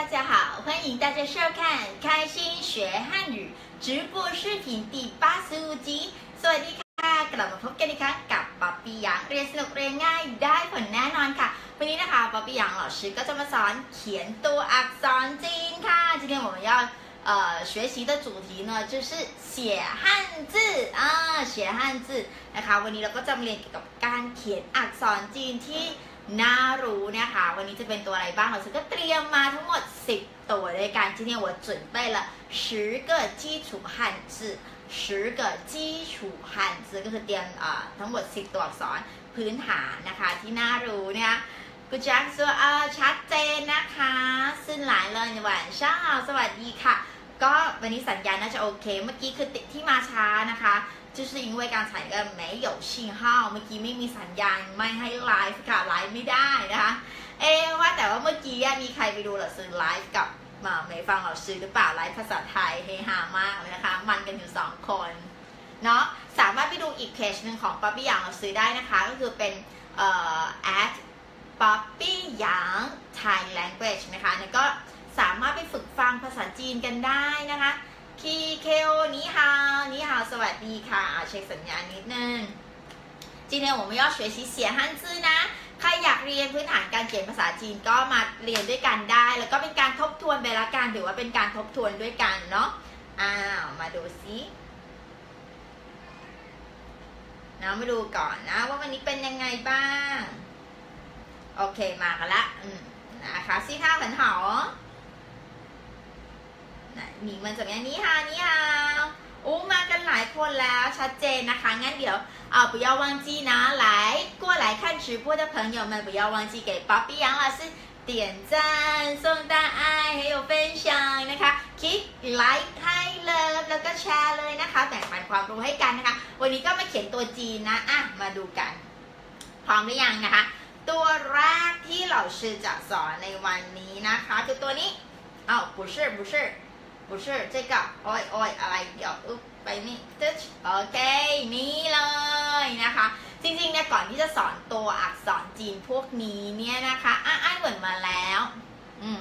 大家好，欢迎大家收看《开心学汉语》直播视频第八十五集。สวัสดีค่ะกลับมาพบกันอีกครั้งกับป๊อปปี้หยางเรียนสนุกเรียนง่ายได้ผลแน่นอนค่ะ วันนี้นะคะป๊อปปี้หยาง老师ก็จะมาสอนเขียนตัวอักษรจีนค่ะ今天我们要呃学习的主题呢就是写汉字啊写汉字นะคะวันนี้เราก็จะมาเรียนเกี่ยวกับการเขียนอักษรจีนที่ น่ารู้นะคะ วันนี้จะเป็นตัวอะไรบ้างเราก็เตรียมมาทั้งหมด 10 ตัวด้วยกัน今天我准备了十个基础汉字十个基础汉字ก็คือเตรียมเอ่อทั้งหมด 10 ตัวอักษรพื้นฐานนะคะที่น่ารู้นะคะกุจักซัวเออชัดเจนนะคะซึ่งหลายเลยหวานช่าสวัสดีค่ะ ก็วันนี้สัญญาณน่าจะโอเค เมื่อกี้คือติดที่มาช้านะคะ就是因为刚才个没有信号เมื่อกี้ไม่มีสัญญาณไม่ให้ไลฟ์ค่ะไลฟ์ไม่ได้นะคะ เอ๊ะว่าแต่ว่าเมื่อกี้มีใครไปดูเหรอซื้อไลฟ์กับมาไม่ฟังเราซื้อหรือเปล่าไลฟ์ภาษาไทยเฮฮามากเลยนะคะ มันกันอยู่สองคนเนาะสามารถไปดูอีกเพจหนึ่งของป๊อปปี้ยางเราซื้อได้นะคะ ก็คือเป็นเอ่อ at ป๊อปปี้ยาง Thai language นะคะเนี่ยก็ สามารถไปฝึกฟังภาษาจีนกันได้นะคะคีเคโอนิฮาวนิฮาวสวัสดีค่ะเช็คสัญญาณนิดนึง今天我们要学习写汉字นะใครอยากเรียนพื้นฐานการเขียนภาษาจีนก็มาเรียนด้วยกันได้ แล้วก็เป็นการทบทวนไปละกันถือว่าเป็นการทบทวนด้วยกันเนาะอ้าวมาดูซินะมาดูก่อนนะว่าวันนี้เป็นยังไงบ้าง โอเคมากันละนะคะซีท่าเหมือนหอ 很好哦你们怎么样你好你好โอ้มากันหลายคนแล้วชัดเจนนะคะ งั้นเดี๋ยว啊不要忘记呢来过来看直播的朋友们不要忘记给ป๊อปปี้杨老师点赞送大爱还有分享นะคะคลิกไลค์ให้เลิฟแล้วก็แชร์เลยนะคะ แบ่งปันความรู้ให้กันนะคะ วันนี้ก็มาเขียนตัวจีนนะอ่ะมาดูกัน พร้อมหรือยังนะคะ ตัวแรกที่เราชื่อจะสอนในวันนี้นะคะคือตัวนี้อ้าว不是不是 不是这个โอ้ยโอ้ยอะไรเดี๋ยวอุ๊บไปนี่ตึ๊ดโอเค นี่เลยนะคะ จริงๆเนี่ยก่อนที่จะสอนตัวอักษรจีนพวกนี้เนี่ยนะคะอ่ะอ่านเหมือนมาแล้ว อืม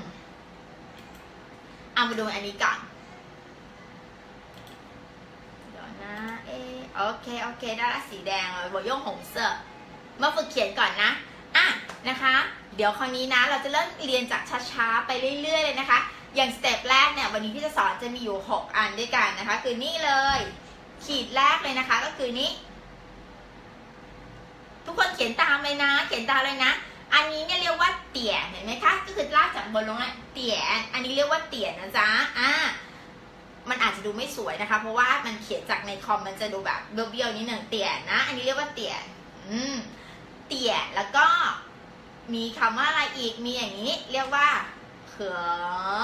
เอามาดูอันนี้ก่อนเดี๋ยวนะ เออโอเค โอเค ได้ละสีแดงเลยบอย่งหงเสื้อมาฝึกเขียนก่อนนะ อ่ะ นะคะ เดี๋ยวคราวนี้นะ เราจะเริ่มเรียนจากช้าๆ ไปเรื่อยๆ เลยนะคะ อย่างสเต็ปแรกเนี่ยวันนี้ที่จะสอนจะมีอยู่ 6 อันด้วยกันนะคะ คือนี่เลย ขีดแรกเลยนะคะก็คือนี้ ทุกคนเขียนตามเลยนะ เขียนตามเลยนะ อันนี้เนี่ยเรียกว่าเตี่ยเห็นไหมคะก็คือลากจากบนลงมาเตี่ยอันนี้เรียกว่าเตี่ยนะจ๊ะอ่ามันอาจจะดูไม่สวยนะคะ เพราะว่ามันเขียนจากในคอมมันจะดูแบบเบี้ยวๆนิดหนึ่งเตี่ยนะ อันนี้เรียกว่าเตี่ยอืมเตี่ยแล้วก็มีคำว่าอะไรอีกมีอย่างนี้ เรียกว่า เหิ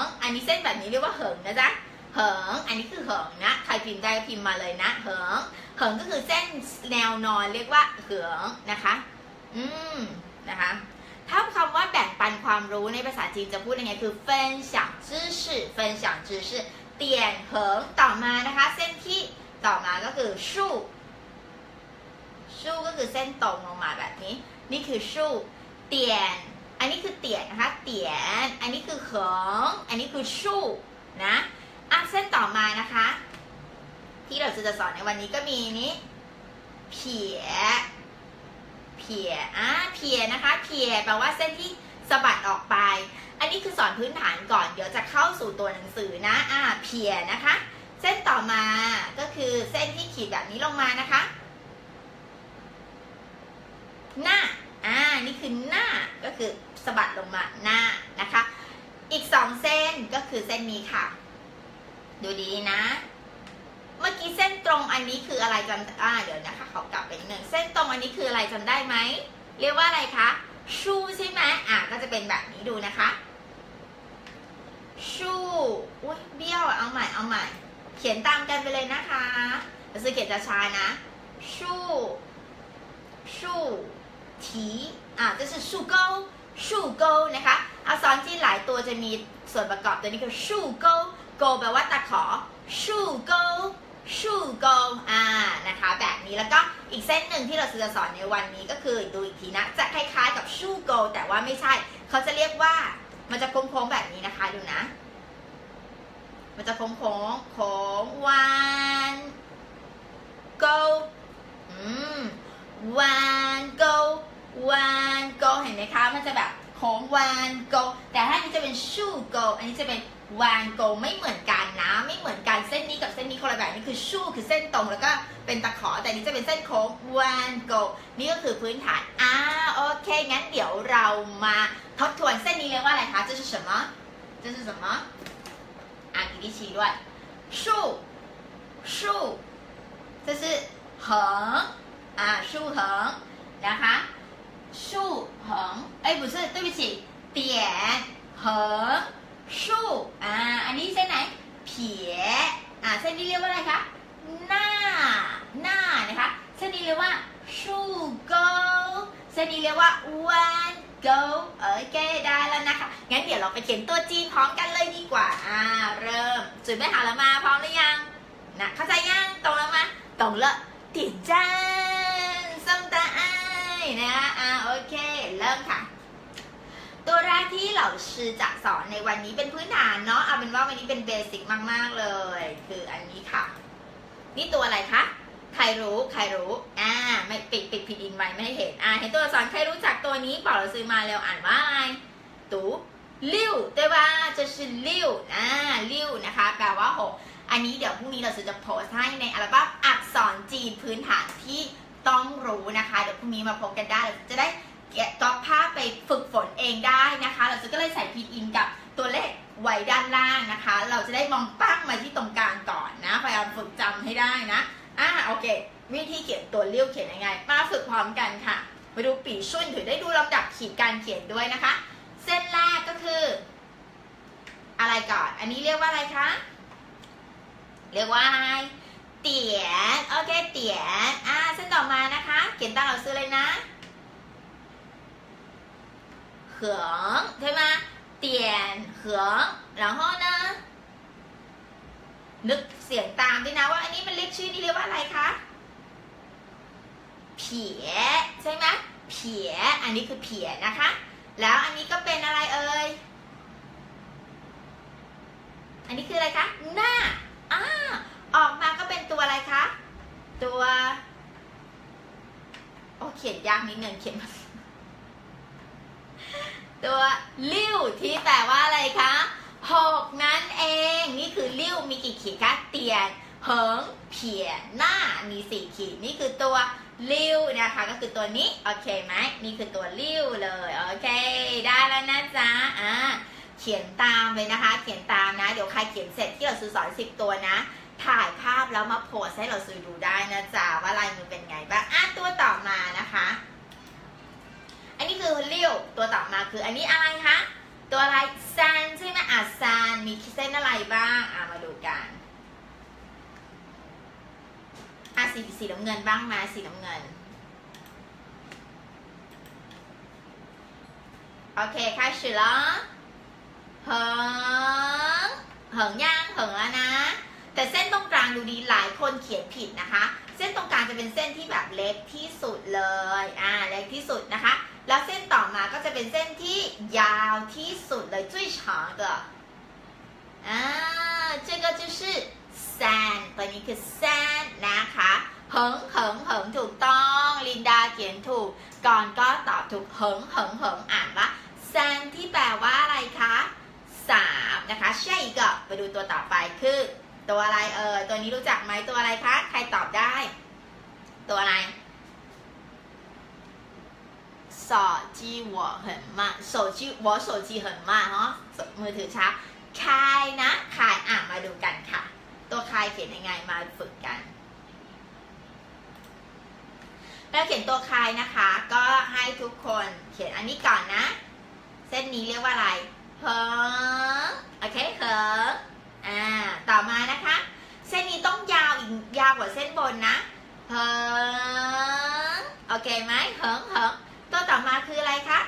งอันนี้เส้นแบบนี้เรียกว่าเหิงนะจ๊ะเหิงอันนี้คือเหิงนะใครพิมพ์ได้พิมพ์มาเลยนะเหิงเหิงก็คือเส้นแนวนอนเรียกว่าเหิงนะคะ อืมนะคะถ้าคำว่าแบ่งปันความรู้ในภาษาจีนจะพูดยังไงคือเฟนฉางจื้อชื่อเางจื้อเตียนเหิงต่อมานะคะ เส้นที่ต่อมาก็คือชู่ชู่ก็คือเส้นตรงลงมาแบบนี้ นี่คือชู่เตียน อันนี้คือเตียนนะคะเตียน อันนี้คือเหิงอันนี้คือชู่นะอะเส้นต่อมานะคะ ที่เราจะสอนในวันนี้ก็มีนี้เพียเพียอะเพียนะคะเพียแปลว่าเส้นที่สะบัดออกไป อันนี้คือสอนพื้นฐานก่อนเดี๋ยวจะเข้าสู่ตัวหนังสือนะอ่าเพียนะคะ เส้นต่อมาก็คือเส้นที่ขีดแบบนี้ลงมานะคะ หน้าอ่านี่คือหน้าก็คือ สะบัดลงมาหน้านะคะ อีกสองเส้นก็คือเส้นนี้ค่ะ ดูดีนะ เมื่อกี้เส้นตรงอันนี้คืออะไรจำอ่าเดี๋ยวนะคะขอกลับไปหนึ่งเส้นตรงอันนี้คืออะไรจำได้ไหม เรียกว่าอะไรคะ ชูใช่ไหมอ่ะก็จะเป็นแบบนี้ดูนะคะ ชูอุ้ยเบี้ยวเอาใหม่ เอาใหม่ เขียนตามกันไปเลยนะคะเราจะเขียนช้าๆนะ ชูชูทีอ่ะ这是树钩 树钩นะคะอักษรจีนหลายตัวจะมีส่วนประกอบตัวนี้คือชูโกโกแปลว่าตะขอชูโกชูโกอ่านะคะ แบบนี้แล้วก็อีกเส้นหนึ่งที่เราจะสอนในวันนี้ก็คือดูอีกทีนะ จะคล้ายๆกับชูโกแต่ว่าไม่ใช่ เขาจะเรียกว่ามันจะโค้งๆแบบนี้นะคะดูนะ มันจะโค้งโค้งโค้ง one go อืม one go one go เห็น มันจะแบบโค้ง one go แต่ถ้าอันนี้จะเป็น shoe go อันนี้จะเป็น one go ไม่เหมือนกันนะ ไม่เหมือนกันเส้นนี้กับเส้นนี้คนละแบบนี่คือ shoe คือเส้นตรงแล้วก็เป็นตะขอ แต่อันนี้จะเป็นเส้นโค้ง one go นี่ก็คือพื้นฐานอ่าโอเค งั้นเดี๋ยวเรามาทบทวนเส้นนี้เรียกว่าอะไรคะ这是什么这是什么อ่านดีๆชี้ด้วย shoe shoe 这是横啊竖横นะคะ 竖横哎不是对不起点横竖อ่าอันนี้เส้นไหนเผียอ่าเส้นนี้เรียกว่าอะไรคะหน้าหน้านะคะเส้นนี้เรียกว่าชูโกเส้นนี้เรียกว่าวันโกโอเคได้แล้วนะคะงั้นเดี๋ยวเราไปเขียนตัวจีนพร้อมกันเลยดีกว่าอ่าเริ่มจุดไม่หาแล้วมาพร้อมหรือยังนะเข้าใจยังตรงแล้วมาตรง了点赞送答案 นะอ่าโอเค เริ่มค่ะ ตัวแรกที่เราชื่อจะสอนในวันนี้เป็นพื้นฐานเนาะเอาเป็นว่าวันนี้เป็นเบสิกมาก ๆ เลย คืออันนี้ค่ะ นี่ตัวอะไรคะใครรู้ใครรู้อ่าไม่ปิดปิดผิดอินไว้ไม่ได้เห็นอ่าเห็นตัวอักษรใครรู้จักตัวนี้บอกเราซื้อมาแล้วอ่านว่าอะไรตูลิ้วแต่ว่าจะชื่อลิ้วอ่าลิ้วนะคะ แปลว่าหกอันนี้เดี๋ยวพรุ่งนี้เราจะโพสให้ในอัลบั้มอักษรจีนพื้นฐานที่ ต้องรู้นะคะ เดี๋ยวพรุ่งนี้มาพบกันได้เราจะได้ก๊อปภาพไปฝึกฝนเองได้นะคะ เราจะก็เลยใส่พินอินกับตัวเลขไว้ด้านล่างนะคะ เราจะได้มองปั้งมาที่ตรงกลางก่อนนะพยายามฝึกจำให้ได้นะอ่าโอเค วิธีเขียนตัวเลี้ยวเขียนยังไง มาฝึกพร้อมกันค่ะมาดูปีชุ่นถือได้ดูลำดับขีดการเขียนด้วยนะคะ เส้นแรกก็คือ อะไรก่อน อันนี้เรียกว่าอะไรคะ เรียกว่าอะไร เตียนโอเคเตียนอ่าเส้นต่อมานะคะ เขียนตามเราซื้อเลยนะเหิงใช่ไหมเตียนเหิงแล้ว后呢นึกเสียงตามด้วยนะว่าอันนี้มันเรียกชื่อนี่เรียกว่าอะไรคะเผียใช่ไหมเผียอันนี้คือเผียนะคะ แล้วอันนี้ก็เป็นอะไรเอ่ยอันนี้คืออะไรคะหน้าอ่า ออกมาก็เป็นตัวอะไรคะ ตัวโอ้เขียนยากนิดนึงเขียนมาตัวลิ้วที่แปลว่าอะไรคะหกนั่นเอง นี่คือลิ้วมีกี่ขีดคะเตียนเหิงเพียนหน้ามีสี่ขีดนี่คือตัวลิ้วนะคะ ก็คือตัวนี้โอเคไหมนี่คือตัวลิ้วเลยโอเค ได้แล้วนะจ๊ะอ่าเขียนตามเลยนะคะ เขียนตามนะ เดี๋ยวใครเขียนเสร็จที่เราซื้อสอนสิบตัวนะ ถ่ายภาพแล้วมาโพสให้เราซื้อดูได้นะจ๊ะว่าลายมือเป็นไงบ้าง อ่ะตัวต่อมานะคะ อันนี้คือเลี้ยวตัวต่อมาคืออันนี้อะไรคะ ตัวอะไรซานใช่ไหมอ่ะซานมีเส้นอะไรบ้าง อ่ะมาดูกัน อ่ะสีสีน้ำเงินบ้างมาสีน้ำเงิน โอเค开始了เหิงเหิงย่างเหิงแล้วนะ แต่เส้นตรงกลางดูดีหลายคนเขียนผิดนะคะ เส้นตรงกลางจะเป็นเส้นที่แบบเล็กที่สุดเลย อ่า เล็กที่สุดนะคะ แล้วเส้นต่อมาก็จะเป็นเส้นที่ยาวที่สุดเลย最长的อ่า这个就是山ตัวนี้คือแซนนะคะเหิงเหิงเหิงถูกต้อง ลินดาเขียนถูก ก่อนก็ตอบถูกเหิงเหิงเหิงอ่านว่าแซนที่แปลว่าอะไรคะสามนะคะใช่อีกก็ไปดูตัวต่อไปคือ ตัวอะไรเออตัวนี้รู้จักไหมตัวอะไรคะ ใครตอบได้ ตัวอะไร手机我很慢手机我手机很慢เนาะมือถือช้าคายนะคายอ่ะมาดูกันค่ะ ตัวคายเขียนยังไงมาฝึกกัน แล้วเขียนตัวคายนะคะ ก็ให้ทุกคนเขียนอันนี้ก่อนนะ เส้นนี้เรียกว่าอะไรเหิงโอเคเหิง บนนะเหิงโอเคไหมเหิงเหิงตัวต่อมาคืออะไรคะ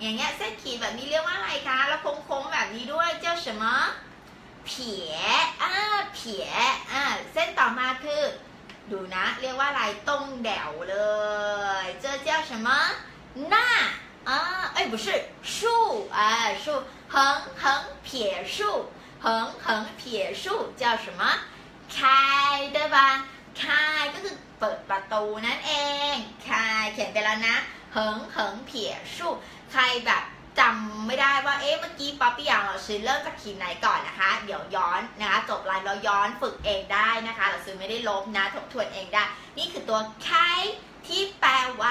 อย่างเงี้ยเส้นขีดแบบนี้เรียกว่าอะไรคะ แล้วโค้งๆแบบนี้ด้วยเจ้า什么เผียอ่าเผียอ่า เส้นต่อมาคือ ดูนะ เรียกว่าอะไรตรงแดวเลย เจอเจ้า什么หน้า 啊，哎，不是树啊，树横横撇竖，横横撇竖叫什么？开对吧？ คายก็คือเปิดประตูนั่นเองคายเขียนไปแล้วนะเหิงเหิงเพียชู่ใครแบบจำไม่ได้ว่าเอ๊ะเมื่อกี้ป๊อปปี้ยางเราซื้อเริ่มจากขีดไหนก่อนนะคะ เดี๋ยวย้อนนะคะจบไลน์เราย้อนฝึกเองได้นะคะ เราซื้อไม่ได้ลบนะทบทวนเองได้ นี่คือตัวคายที่แปลว่า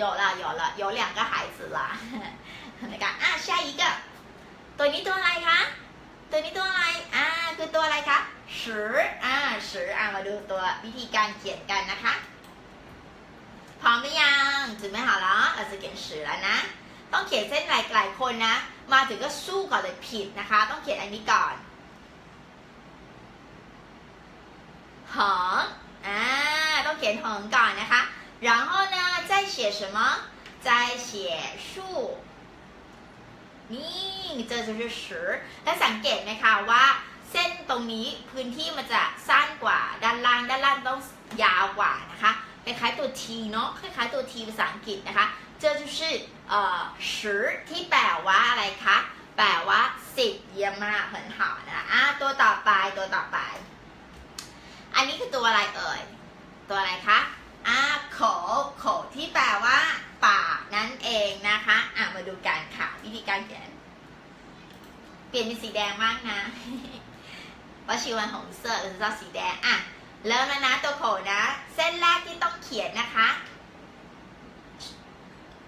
有了，有了，有两个孩子了。นะคะอ่ะ下一个ตัวนี้ตัวอะไรคะ ตัวนี้ตัวอะไร อ่า คือตัวอะไรคะสืออ่าสืออ่ามาดูตัววิธีการเขียนกันนะคะ พร้อมหรือยัง准备好了เราจะเขียนสือแล้วนะ ต้องเขียนเส้นหลายหลายคนนะ มาถึงก็สู้ก่อนเลยผิดนะคะ ต้องเขียนอันนี้ก่อนหงอ่า ต้องเขียนหงก่อนนะคะ 然后呢再写什么再写树นี่เจอ就是十และสังเกตไหมคะว่า เส้นตรงนี้พื้นที่มันจะสั้นกว่า ด้านล่างด้านล่างต้องยาวกว่านะคะคล้ายๆตัว T เนาะคล้ายๆตัว T ภาษาอังกฤษนะคะเจอ就是เอ่อ十ที่แปลว่าอะไรคะแปลว่าสิบเยี่ยมมาก很好นะอ่ะตัวต่อไปตัวต่อไป อันนี้คือตัวอะไรเอ่ย ตัวอะไรคะอ่าโ ขโขที่แปลว่าปากนั่นเองนะคะอะมาดูกันค่ะวิธีการเขียน เปลี่ยนเป็นสีแดงมากนะว่าชิวันของเสื้อหรือจะสีแดงอะเริ่มแล้วนะตัวโขนะ เส้นแรกที่ต้องเขียนนะคะ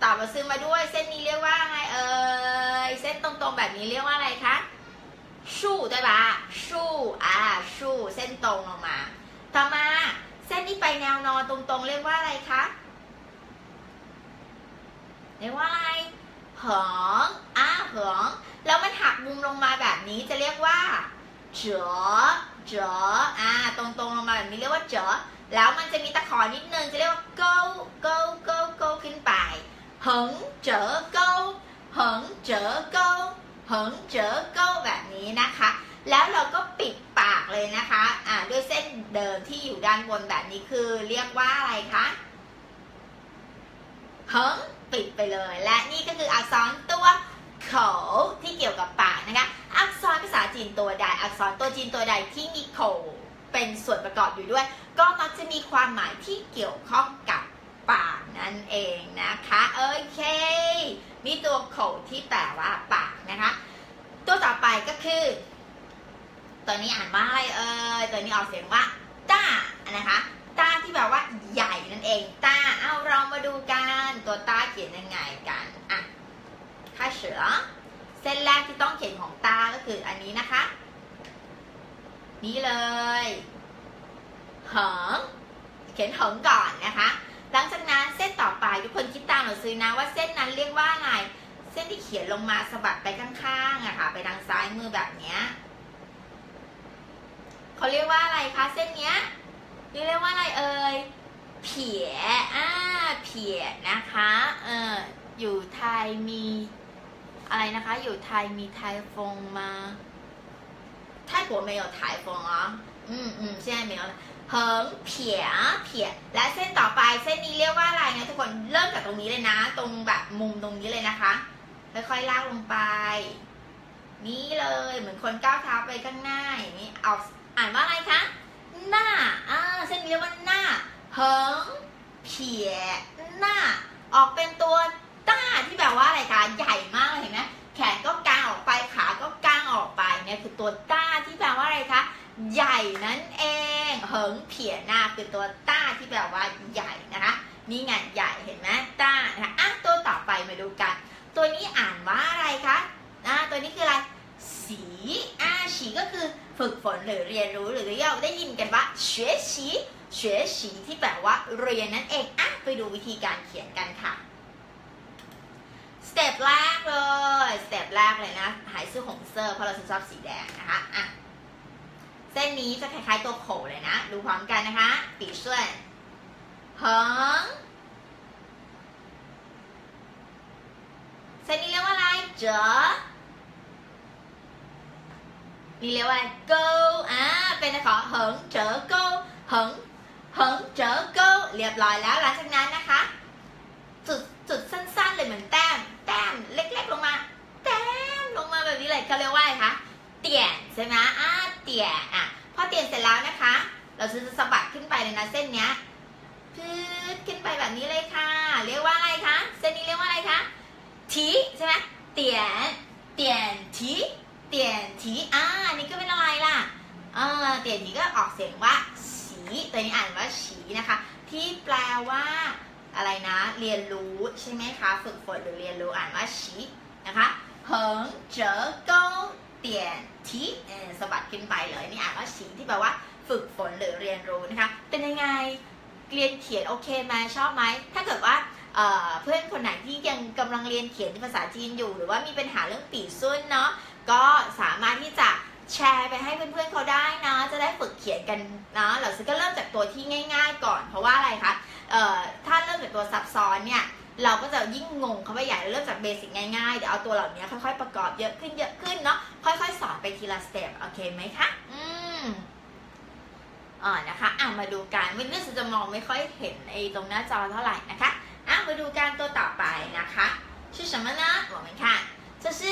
ตอบมาซื้อมาด้วย เส้นนี้เรียกว่าไงเอ่ยเส้นตรงๆแบบนี้เรียกว่าอะไรคะชู่对吧ชู่อ่าชู่เส้นตรงลงมา ต่อมา เส้นที่ไปแนวนอนตรงๆ เรียกว่าอะไรคะ เรียกว่าอะไรเหิงอ่าเหิงแล้วมันหักมุมลงมาแบบนี้จะเรียกว่าเจ๋อเจ๋ออ่า ตรงๆลงมาแบบนี้เรียกว่าเจ๋อแล้วมันจะมีตะขอนิดนึงจะเรียกว่า go go go go ขึ้นไปเหิงเจ๋อ go เหิงเจ๋อ go เหิงเจ๋อ go แบบนี้นะคะ แล้วเราก็ปิดปากเลยนะคะอ่าด้วยเส้นเดิมที่อยู่ด้านบนแบบนี้คือ เรียกว่าอะไรคะเหิงปิดไปเลย และนี่ก็คืออักษรตัวเขาที่เกี่ยวกับปากนะคะ อักษรภาษาจีนตัวใด อักษรตัวจีนตัวใดที่มีโขเป็นส่วนประกอบอยู่ด้วย ก็มักจะมีความหมายที่เกี่ยวข้องกับปากนั่นเองนะคะโอเคนี่ตัวโขที่แปลว่าปากนะคะ ตัวต่อไปก็คือ ตัวนี้อ่านว่าอะไรเอ่ยตัวนี้ออกเสียงว่าต้านะคะต้าที่แปลว่าใหญ่นั่นเองต้าเอาเรามาดูกันตัวต้าเขียนยังไงกันอะข้าเสือเส้นแรกที่ต้องเขียนของต้าก็คืออันนี้นะคะ นี่เลยเหิงเขียนเหิงก่อนนะคะ หลังจากนั้นเส้นต่อไปทุกคนคิดตามหนูซื้อนะว่าเส้นนั้นเรียกว่าอะไรเส้นที่เขียนลงมาสะบัดไปข้างๆอะค่ะ ไปทางซ้ายมือแบบเนี้ย เขาเรียกว่าอะไรคะเส้นเนี้ย เรียกว่าอะไรเอ่ย เผียอ่าเผียนะคะ เอออยู่ไทยมีอะไรนะคะ อยู่ไทยมีไทยฟงมา泰国没有台风啊อืมอืม现在没有了เหิงเผียเผีย และเส้นต่อไปเส้นนี้เรียกว่าอะไรนะทุกคนเริ่มจากตรงนี้เลยนะ ตรงแบบมุมตรงนี้เลยนะคะค่อยๆลากลงไป นี่เลยเหมือนคนก้าวเท้าไปข้างหน้าอย่างนี้ออก อ่านว่าอะไรคะ หน้า อ่า เส้นนี้เรียกว่าหน้าเหิงเผียหน้า ออกเป็นตัวต้าที่แบบว่าอะไรคะใหญ่มากเลยเห็นไหมแขนก็กางออกไป ขาก็กางออกไปเนี่ยคือตัวต้าที่แปลว่าอะไรคะ ใหญ่นั่นเอง เหิงเผียหน้าคือตัวต้าที่แปลว่าใหญ่นะคะนี่ไงใหญ่เห็นไหมต้านะคะอะตัวต่อไปมาดูกัน ตัวนี้อ่านว่าอะไรคะอ่าตัวนี้คืออะไร สีอ่าสีก็คือ ฝึกฝนหรือเรียนรู้หรือที่เราได้ยินกันว่าเฉยฉีเฉยฉีที่แปลว่าเรียนนั่นเองอะไปดูวิธีการเขียนกันค่ะสเต็ปแรกเลยสเต็ปแรกเลยนะ หายซื้อของเซอร์เพราะเราชอบสีแดงนะคะอะเส้นนี้จะคล้ายๆตัวโขเลยนะ ดูพร้อมกันนะคะปีเส้นเหงเส้นนี้เรียกว่าอะไรเจอ นี่เรียกว่า go อ่าเป็นขอเหิงเจอ go เหิงเหิงเจอ go เรียบร้อยแล้วหลังจากนั้นนะคะจุดจุดสั้นๆเลยเหมือนแต้มแต้มเล็กๆลงมาแต้มลงมาแบบนี้เลยเขาเรียกว่าอะไรคะเตี่ยนใช่ไหมอ่าเตี่ยนอะพอเตี่ยนเสร็จแล้วนะคะ เราจะสะบัดขึ้นไปเลยนะเส้นเนี้ยพืดขึ้นไปแบบนี้เลยค่ะ เรียกว่าอะไรคะเส้นนี้เรียกว่าอะไรคะทีใช่ไหมเตี่ยนเตี่ยนที เตี่ยนทีอ่านี่ก็เป็นอะไรล่ะเออเตี่ยนทีก็ออกเสียงว่าสีตัวนี้อ่านว่าฉีนะคะ ที่แปลว่าอะไรนะ เรียนรู้ใช่ไหมคะ ฝึกฝนหรือเรียนรู้อ่านว่าฉีนะคะเหิงเจ๋อเก้าเตี่ยนทีเออสบัดขึ้นไปเลยนี่อ่านว่าฉีที่แปลว่าฝึกฝนหรือเรียนรู้นะคะ เป็นยังไงเรียนเขียนโอเคไหมชอบไหมถ้าเกิดว่าเเพื่อนคนไหนที่ยังกำลังเรียนเขียนภาษาจีนอยู่ หรือว่ามีปัญหาเรื่องปีซุนเนาะ ก็สามารถที่จะแชร์ไปให้เพื่อนๆเขาได้นะ จะได้ฝึกเขียนกันนะเราซื้อก็เริ่มจากตัวที่ง่าย ๆ ก่อน เพราะว่าอะไรคะเอ่อถ้าเริ่มจากตัวซับซ้อนเนี่ย เราก็จะยิ่งงงเข้าไปใหญ่เริ่มจากเบสิกง่ายๆ เดี๋ยวเอาตัวเหล่านี้ค่อยๆ ประกอบเยอะขึ้นเยอะขึ้นเนาะ ค่อยๆ สอนไปทีละสเต็ป โอเคไหมคะ อืม อ่านะคะ อ่ะมาดูกันวันนี้จะมองไม่ค่อยเห็นไอ้ตรงหน้าจอเท่าไหร่นะคะ อ่ะมาดูการตัวต่อไปนะคะชื่อ什么呢我们看这是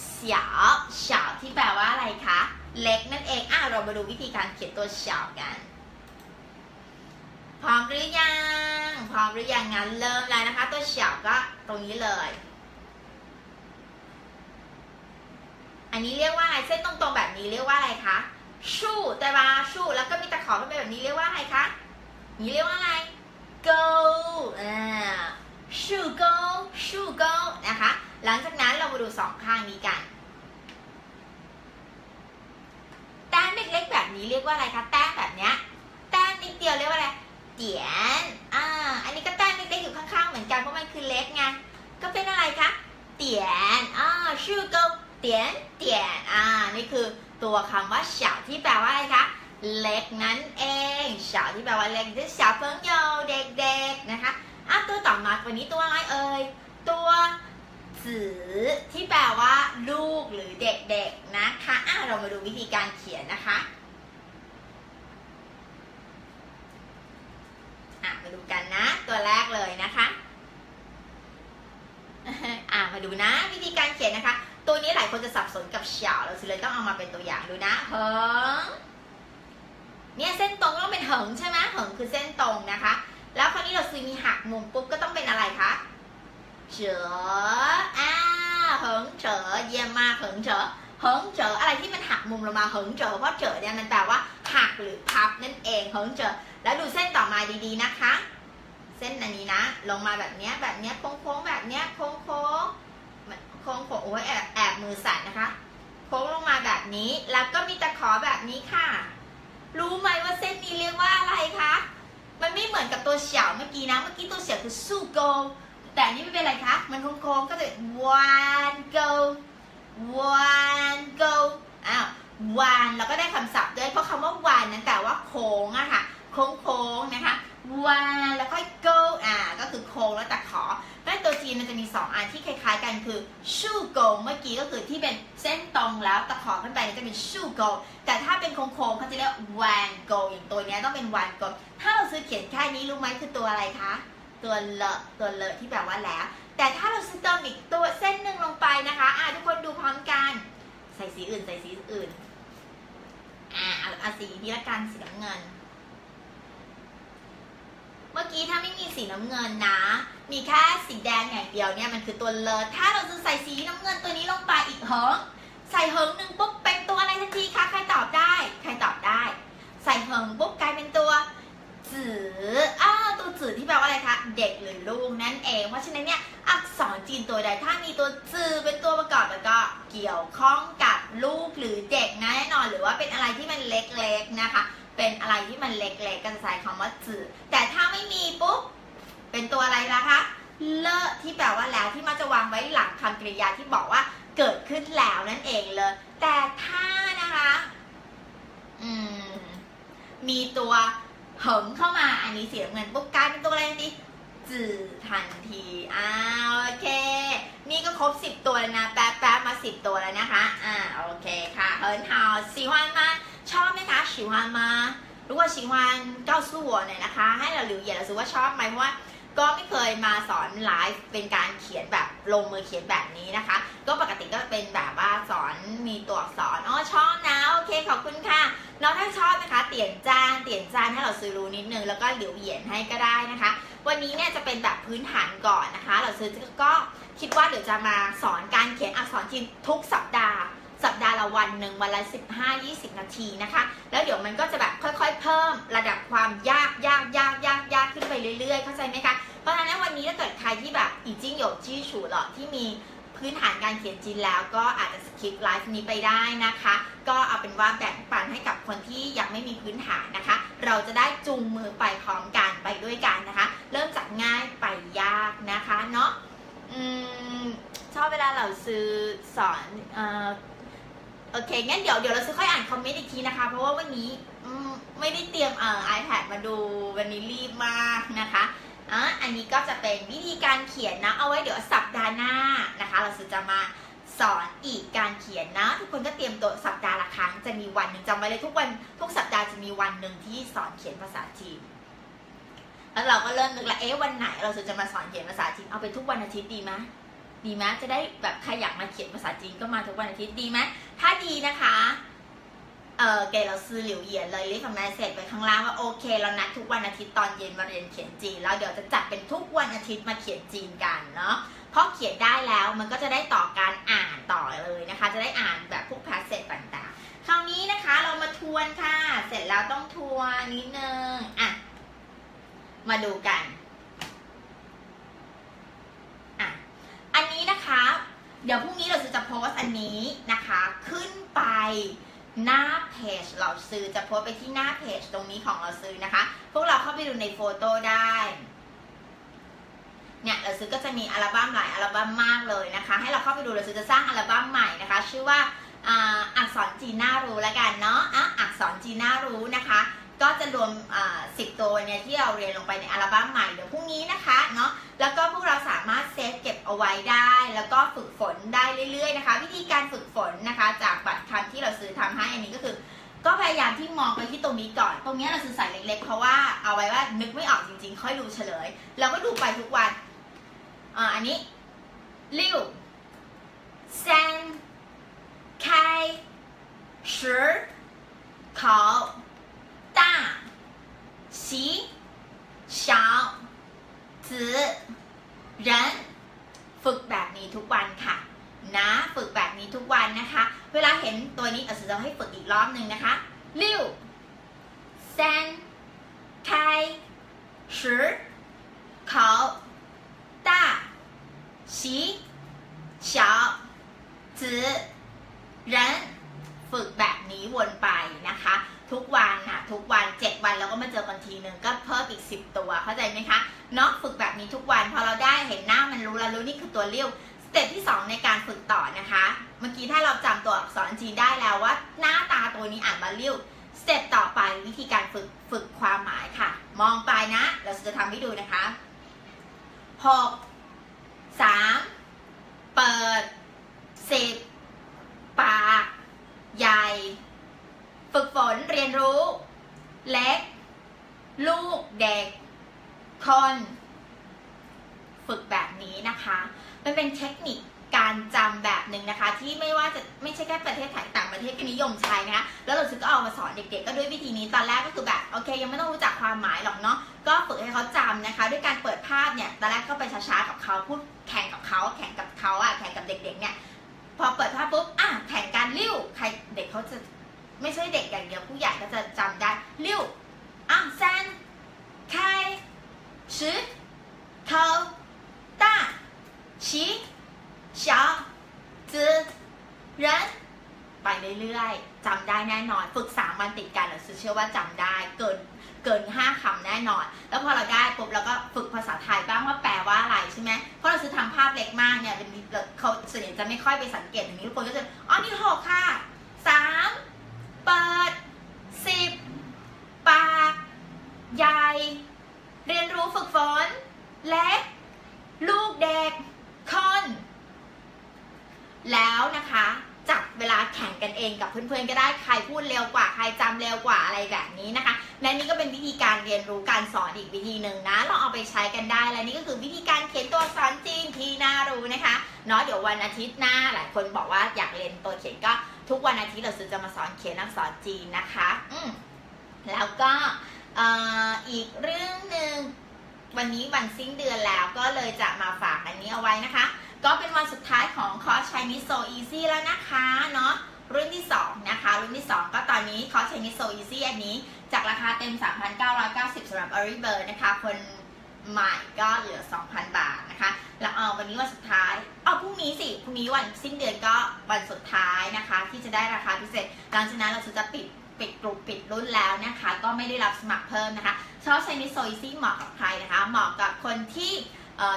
เฉียวเฉียวที่แปลว่าอะไรคะ เล็กนั่นเองอะเรามาดูวิธีการเขียนตัวเฉียวกัน พร้อมหรือยัง พร้อมหรือยังงั้นเริ่มเลยนะคะ ตัวเฉียวก็ตรงนี้เลย อันนี้เรียกว่าอะไรเส้นตรงๆแบบนี้เรียกว่าอะไรคะชู่แต่ว่าชู่แล้วก็มีตะขอขึ้นไปแบบนี้เรียกว่าอะไรคะนี่เรียกว่าอะไร go อ่าชู่ go ชู่ go นะคะ หลังจากนั้นเรามาดูสองข้างนี้กัน แต้มเล็กๆแบบนี้เรียกว่าอะไรคะ แต้มแบบเนี้ย แต้มนิดเดียวเรียกว่าอะไรเดียนอ่า อันนี้ก็แต้มเล็กๆอยู่ข้างๆเหมือนกันเพราะมันคือเล็กไง ก็เป็นอะไรคะเตียนอ่าชื่อก็เตียนเตียนอ่า นี่คือตัวคำว่าเฉาที่แปลว่าอะไรคะเล็กนั้นเองเฉาที่แปลว่าเล็กที่เฉาเพิ่งโยเด็กๆนะคะอะตัวต่อมาวันนี้ตัวอะไรเอ่ย ตัวจือที่แปลว่าลูกหรือเด็กๆนะคะอะเรามาดูวิธีการเขียนนะคะอะมาดูกันนะ ตัวแรกเลยนะคะอะมาดูนะ วิธีการเขียนนะคะ ตัวนี้หลายคนจะสับสนกับเฉาเราเลยต้องเอามาเป็นตัวอย่างดูนะเหิงเนี่ยเส้นตรงต้องเป็นเหิงใช่ไหมเหิงคือเส้นตรงนะคะ แล้วคราวนี้เราซื้อมีหักมุมปุ๊บก็ต้องเป็นอะไรคะ เจ๋ออ่าเหิงเจ๋อเยี่ยมมากเหิงเจ๋อเหิงเจ๋ออะไรที่มันหักมุมลงมาเหิงเจ๋อเพราะเจ๋อเนี่ยมันแปลว่าหักหรือพับนั่นเองเหิงเจ๋อแล้วดูเส้นต่อมาดีๆนะคะ เส้นอันนี้นะ ลงมาแบบเนี้ยแบบเนี้ยโค้งๆแบบเนี้ยโค้งๆโค้งโค้งโอ้ยแอบแอบมือสั่นนะคะ โค้งลงมาแบบนี้แล้วก็มีตะขอแบบนี้ค่ะ รู้ไหมว่าเส้นนี้เรียกว่าอะไรคะมันไม่เหมือนกับตัวเฉียวเมื่อกี้นะ เมื่อกี้ตัวเฉียวคือสู้โก แต่อันนี้ไม่เป็นไรคะ มันโค้งๆก็จะ one go one go อ้าว one แล้วก็ได้คำศัพท์ด้วยเพราะคำว่า one นั้นแปลว่าโค้งอะค่ะ โค้งๆนะคะ one แล้วค่อย go อ่า ก็คือโค้งแล้วแตะขอแล้ตัวจีนมันจะมี 2 อันที่คล้ายๆกันคือชู่โกเมื่อกี้ก็คือที่เป็นเส้นตรงแล้วตะขอขึ้นไปจะเป็นชู่โกแต่ถ้าเป็นโค้งๆเขาจะเรียกวันโกอย่างตัวนี้ต้องเป็นวันโกถ้าเราซื้อเขียนแค่นี้รู้ไหมคือตัวอะไรคะ ตัวเลอะตัวเลอะที่แบบว่าแล้ว แต่ถ้าเราซื้อเติมอีกตัวเส้นหนึ่งลงไปนะคะอ่าทุกคนดูพร้อมกัน ใส่สีอื่นใส่สีอื่นอ่าเอาสีนี้ละกันสีน้ำเงิน เมื่อกี้ถ้าไม่มีสีน้ำเงินนะ มีแค่สีแดงอย่างเดียวเนี่ยมันคือตัวเลอะถ้าเราจะใส่สีน้ำเงินตัวนี้ลงไปอีกเหิงใส่เหิงหนึ่งปุ๊บเป็นตัวอะไรทันทีคะใครตอบได้ ใครตอบได้ ใส่เหิงปุ๊บกลายเป็นตัว จืออ้าวตัวจือที่แปลว่าอะไรคะ เด็กหรือลูกนั่นเอง เพราะฉะนั้นเนี่ยอักษรจีนตัวใดถ้ามีตัวจือเป็นตัวประกอบแล้วก็เกี่ยวข้องกับลูกหรือเด็กนะแน่นอนหรือว่าเป็นอะไรที่มันเล็กๆนะคะ เป็นอะไรที่มันเล็กๆก็จะใช้คำว่าจือแต่ถ้าไม่มีปุ๊บเป็นตัวอะไรล่ะคะเลอะที่แปลว่าแล้วที่มักจะวางไว้หลังคำกริยาที่บอกว่าเกิดขึ้นแล้วนั่นเองเลย แต่ถ้านะคะ อืม มีตัว เหิงเข้ามาอันนี้เสียเงินปุ๊บกลายเป็นตัวอะไรสิจื่อทันทีอ้าวโอเค นี่ก็ครบ 10 ตัวแล้วนะ แป๊บแป๊บมา 10 ตัวแล้วนะคะ อ่าโอเคค่ะเฮิร์นเฮาสีฮวันมาชอบไหมคะสีฮวันมา รู้ว่าสีฮวันก้าสู้เนี่ยนะคะ ให้เราหลิวหยียดเราสูว่าชอบไหมเพราะว่า ก็ไม่เคยมาสอนไลฟ์เป็นการเขียนแบบลงมือเขียนแบบนี้นะคะ ก็ปกติก็เป็นแบบว่าสอนมีตัวอักษรอ๋อชอบนะโอเคขอบคุณค่ะน้องถ้าชอบนะคะเตียนจานเตียนจานให้เราซื้อรู้นิดนึงแล้วก็เหลียวเหยียนให้ก็ได้นะคะ วันนี้เนี่ยจะเป็นแบบพื้นฐานก่อนนะคะ เราซื้อก็คิดว่าเดี๋ยวจะมาสอนการเขียนอักษรจีนทุกสัปดาห์ สัปดาห์ละวันหนึ่งวันละ 15-20 นาทีนะคะ แล้วเดี๋ยวมันก็จะแบบค่อยๆ เพิ่มระดับความยากยากยากยากยากขึ้นไปเรื่อยๆ เข้าใจไหมคะ เพราะฉะนั้นวันนี้ถ้าเกิดใครที่แบบอีจิ้งหยกจี้ฉูหรอที่มีพื้นฐานการเขียนจีนแล้วก็อาจจะสคิปไลฟ์นี้ไปได้นะคะ ก็เอาเป็นว่าแบ่งปันให้กับคนที่ยังไม่มีพื้นฐานนะคะ เราจะได้จูงมือไปพร้อมกันไปด้วยกันนะคะ เริ่มจากง่ายไปยากนะคะเนาะอืมชอบเวลาเราซื้อสอนอ่อ โอเค งั้นเดี๋ยวเดี๋ยวเราซื้อค่อยอ่านคอมเมนต์อีกทีนะคะ เพราะว่าวันนี้ไม่ได้เตรียมเอ่อ iPad มาดูวันนี้รีบมากนะคะอะอันนี้ก็จะเป็นวิธีการเขียนนะ เอาไว้เดี๋ยวสัปดาห์หน้านะคะ เราจะมาสอนอีกการเขียนนะ ทุกคนก็เตรียมตัวสัปดาห์ละครั้งจะมีวันหนึ่งจำไว้เลยทุกวันทุกสัปดาห์จะมีวันหนึ่งที่สอนเขียนภาษาจีนแล้วเราก็เริ่มนึกละเอ๊ะวันไหนเราจะมาสอนเขียนภาษาจีนเอาไปทุกวันอาทิตย์ดีไหม ดีไหมจะได้แบบใครอยากมาเขียนภาษาจีนก็มาทุกวันอาทิตย์ดีไหมถ้าดีนะคะเออเกเราซื้อหลิวเหยียนเลยรีบทำงานเสร็จไปข้างล่างว่าโอเคเรานัดทุกวันอาทิตย์ตอนเย็นมาเรียนเขียนจีนแล้วเดี๋ยวจะจัดเป็นทุกวันอาทิตย์มาเขียนจีนกันเนาะเพราะเขียนได้แล้วมันก็จะได้ต่อการอ่านต่อเลยนะคะ จะได้อ่านแบบพวกพาสเซจต่างๆ คราวนี้นะคะเรามาทวนค่ะ เสร็จแล้วต้องทวนนิดนึงอะมาดูกันอะอันนี้นะคะ เดี๋ยวพรุ่งนี้เราจะโพสต์อันนี้นะคะ ขึ้นไปหน้าเพจเราซื้อจะโพสไปที่หน้าเพจตรงนี้ของเราซื้อนะคะ พวกเราเข้าไปดูในโฟโต้ได้เนี่ยเราซื้อก็จะมีอัลบั้มหลายอัลบั้มมากเลยนะคะ ให้เราเข้าไปดูเราซื้อจะสร้างอัลบั้มใหม่นะคะ ชื่อว่าอ,อักษรจีน่ารู้แล้วกันเนาะอักษรจีน่ารู้นะคะ ก็จะรวมสิบตัวเนี่ยที่เราเรียนลงไปในอัลบั้มใหม่เดี๋ยวพรุ่งนี้นะคะเนาะแล้วก็พวกเราสามารถเซฟเก็บเอาไว้ได้ แล้วก็ฝึกฝนได้เรื่อยๆนะคะ วิธีการฝึกฝนนะคะ จากบัตรคำที่เราซื้อทำให้อันนี้ก็คือ ก็พยายามที่มองไปที่ตรงนี้ก่อน ตรงนี้เราซื้อใส่เล็กๆ เพราะว่าเอาไว้ว่านึกไม่ออกจริงๆ ค่อยดูเฉลย เราก็ดูไปทุกวันอ่าอันนี้ลิว วนี้อ่านมาเลี้ยวสเต็ปต่อไปวิธีการฝึกฝึกความหมายค่ะ มองไปนะ เราจะทำให้ดูนะคะ6 3เปิด10ปากใหญ่ ฝึกฝนเรียนรู้ เล็ก ลูกเด็ก คน ฝึกแบบนี้นะคะ มันเป็นเทคนิค การจำแบบหนึ่งนะคะ ที่ไม่ว่าจะไม่ใช่แค่ประเทศไทยต่างประเทศก็นิยมใช้นะคะแล้วเราซึก็เอามาสอนเด็กๆ ก็ด้วยวิธีนี้ตอนแรกก็คือแบบโอเค ยังไม่ต้องรู้จักความหมายหรอกเนาะก็ฝึกให้เขาจำนะคะ ด้วยการเปิดภาพเนี่ยตอนแรกก็ไปช้าๆกับเขาพูดแข่งกับเขาแข่งกับเขาอะแข่งกับเด็กๆเนี่ยพอเปิดภาพปุ๊บอะแข่งการลิ้วใครเด็กเขาจะไม่ใช่เด็กอย่างเดียวผู้ใหญ่ก็จะจำได้ลิ้วอะแซน开始 ชาจื้อรันไปเรื่อยๆจำได้แน่นอน ฝึกสามวันติดกันเราเชื่อว่าจำได้เกินเกินห้าคำแน่นอน แล้วพอเราได้ปุ๊บเราก็ฝึกภาษาไทยบ้างว่าแปลว่าอะไรใช่ไหมเพราะเราซื้อทำภาพเล็กมากเนี่ยเป็นเขาส่วนใหญ่จะไม่ค่อยไปสังเกตอย่างนี้ทุกคนก็จะอ๋อนี่หกค่ะสามเปิดสิบปากใหญ่เรียนรู้ฝึกฝน และ ลูกเด็กคน แล้วนะคะจับเวลาแข่งกันเองกับเพื่อนๆก็ได้ใครพูดเร็วกว่าใครจำเร็วกว่าอะไรแบบนี้นะคะ และนี่ก็เป็นวิธีการเรียนรู้การสอนอีกวิธีหนึ่งนะลองเอาไปใช้กันได้และนี่ก็คือวิธีการเขียนตัวอักษรจีนที่น่ารู้นะคะเนาะเดี๋ยววันอาทิตย์หน้าหลายคนบอกว่าอยากเรียนตัวเขียนก็ทุกวันอาทิตย์เราซื้อจะมาสอนเขียนอักษรจีนนะคะ อืมแล้วก็เอ่ออีกเรื่องหนึ่งวันนี้วันสิ้นเดือนแล้วก็เลยจะมาฝากอันนี้เอาไว้นะคะ ก็เป็นวันสุดท้ายของคอร์ส Chinese So Easy แล้วนะคะเนาะรุ่นที่ 2 นะคะ รุ่นที่ 2 ก็ตอนนี้คอร์ส Chinese So Easy อันนี้จากราคาเต็ม 3,990สำหรับ Early Bird นะคะ คนใหม่ก็เหลือ 2,000 บาทนะคะ แล้วเอาวันนี้วันสุดท้ายเอาพรุ่งนี้สิพรุ่งนี้วันสิ้นเดือนก็วันสุดท้ายนะคะ ที่จะได้ราคาพิเศษหลังจากนั้นเราจะปิดปิดกลุ่มปิดรุ่นแล้วนะคะ ก็ไม่ได้รับสมัครเพิ่มนะคะชอบ Chinese So Easy เหมาะกับใครนะคะ เหมาะกับคนที่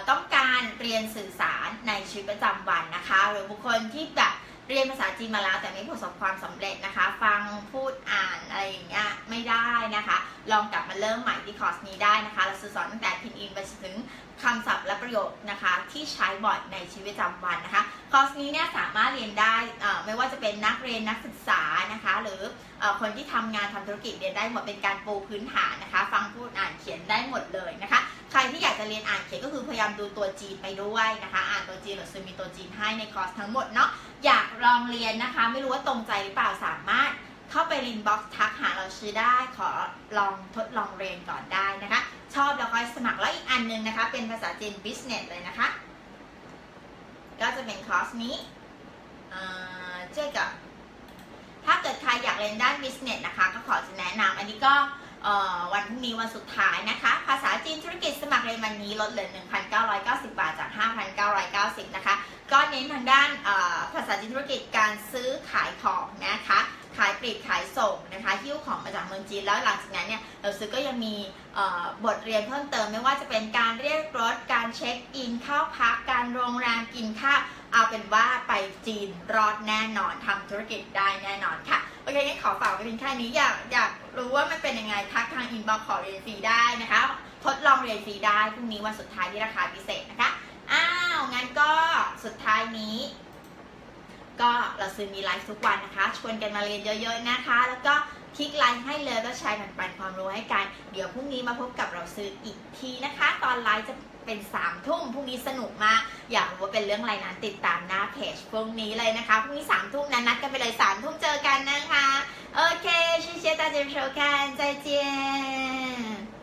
ต้องการเรียนสื่อสารในชีวิตประจำวันนะคะ หรือบุคคลที่แบบเรียนภาษาจีนมาแล้วแต่ไม่ประสบความสำเร็จนะคะ ฟังพูดอ่านอะไรอย่างเงี้ยไม่ได้นะคะ ลองกลับมาเริ่มใหม่ที่คอร์สนี้ได้นะคะเราสอนตั้งแต่พินอินไปถึง คำศัพท์และประโยคนะคะที่ใช้บ่อยในชีวิตประจำวันนะคะคอร์สนี้เนี่ยสามารถเรียนได้ไม่ว่าจะเป็นนักเรียนนักศึกษานะคะหรืออคนที่ทำงานทำธุรกิจเรียนได้หมดเป็นการปูพื้นฐานนะคะ ฟังพูดอ่านเขียนได้หมดเลยนะคะใครที่อยากจะเรียนอ่านเขียนก็คือพยายามดูตัวจีนไปด้วยนะคะอ่านตัวจีนหรือซูมีตัวจีนให้ในคอร์สทั้งหมดเนาะอยากลองเรียนนะคะ ไม่รู้ว่าตรงใจหรือเปล่าสามารถ เข้าไปลินบ็อกซ์ทักหาเราชื่อได้ขอลองทดลองเรียนก่อนได้นะคะ ชอบแล้วก็สมัครแล้วอีกอันหนึงนะคะ เป็นภาษาจีน business เลยนะคะ ก็จะเป็นคอร์สนี้เอ่อเจ๊กับถ้าเกิดใครอยากเรียนด้าน business นะคะ ก็ขอจะแนะนำอันนี้ก็วันพรุ่งนี้วันสุดท้ายนะคะ ภาษาจีนธุรกิจสมัครเรียนวันนี้ลดเหลือ 1,990 บาทจาก 5,990 นะคะ ก็เน้นทางด้านภาษาจีนธุรกิจการซื้อขายของนะคะ ปลีกขายส่งนะคะหิ้วของมาจากเมืองจีนแล้วหลังจากนั้นเนี่ยเราซื้อก็ยังมีบทเรียนเพิ่มเติมไม่ว่าจะเป็นการเรียกรถการเช็คอินเข้าพักการโรงแรมกินข้าวเอาเป็นว่าไปจีนรอดแน่นอนทำธุรกิจได้แน่นอนค่ะโอเคงั้นขอฝากไว้เพียงแค่นี้อยากอยากรู้ว่ามันเป็นยังไงทักทางอินบ็อกขอเรียนฟรีได้นะคะทดลองเรียนฟรีได้พรุ่งนี้วันสุดท้ายที่ราคาพิเศษนะคะอ้าวงั้นก็สุดท้ายนี้ ก็เราซื้อมีไลฟ์ทุกวันนะคะ ชวนกันมาเรียนเยอะๆนะคะ แล้วก็คลิกไลฟ์ให้เลยแล้วแช้ปันปันความรู้ให้กัน เดี๋ยวพรุ่งนี้มาพบกับเราซื้ออีกทีนะคะ ตอนไลฟ์จะเป็น3ามทุ่มพรุ่งนี้สนุกมาก อยากรู้ว่าเป็นเรื่องอะไรนั้นติดตามหน้าเพจพรุ่งนี้เลยนะคะ พรุ่งนี้3ามทุ่มนะนัดกันไปเลย3ามทุ่มเจอกันนะคะ โอเคชิเชตาเจมโชกันใจเจียน